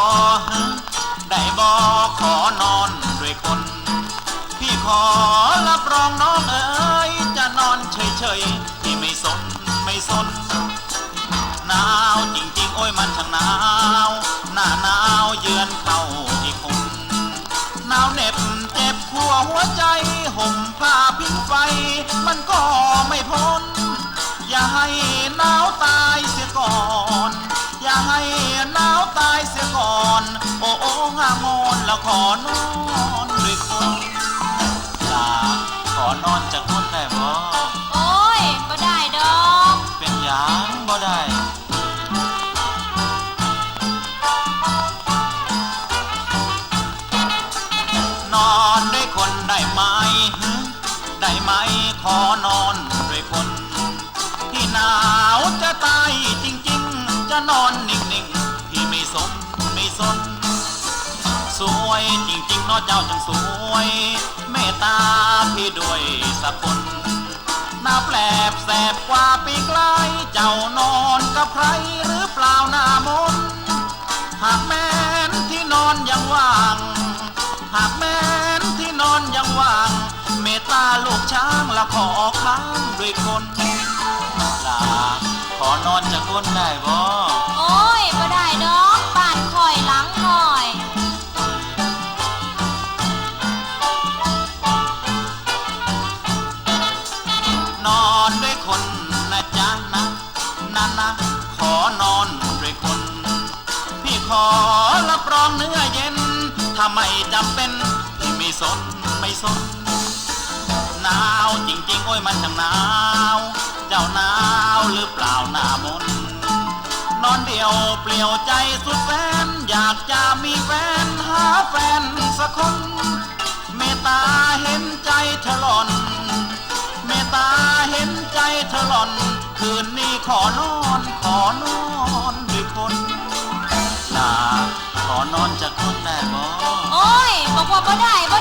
ได้บอได้บอขอนอนด้วยคน พี่ขอรับรองน้องเอ๋ยจะนอนเฉยๆพี่ไม่สนไม่สนหนาวจริงๆ โอ้ยมันช่างหนาว หน้าหนาวเยือนเข้าอีกคนหนาวเหน็บเจ็บขัวหัวใจห่มผ้าพิงไฟ มันก็ไม่พ้น อย่าให้หนาวตายเสียก่อน อย่าให้ามอนแล้วขอนอนด้วยคนลาขอนอนจากคนได้บ่โอ้ยบ่ได้ดอกเป็นหยังบ่ได้นอนด้วยคนได้ไหมได้ไหมขอนอนด้วยคน จริงๆเนอเจ้าจังสวย เมตตาพี่ด้วยสักคนหน้าแปลบแสบกว่าปีกล เจ้านอนกับใครหรือเปล่าหน้ามน หากแม้นที่นอนยังว่าง หากแม้นที่นอนยังว่าง เมตตาลูกช้างละขอค้างด้วยคนลาขอนอนจากคนได้บ่ นอนด้วยคนนะจ๊ะนะนะนะ ขอนอนด้วยคน พี่ขอรับรองเนื้อเย็น ถ้าไม่จำเป็น พี่ไม่สนไม่สน หนาวจริงๆ โอ้ยมันช่างหนาว เจ้าหนาวหรือเปล่าหน้ามน นอนเดียวเปลี่ยวใจสุดแสนอยากจะมีแฟนหาแฟนสักคน เมตตาเห็นใจเธอหล่อน ตาเห็นใจเธอหล่อน คืนนี้ขอนอนขอนอนด้วยคนลาขอนอนจากคนได้บ่โอ้ยบอกว่าบ่ได้บ่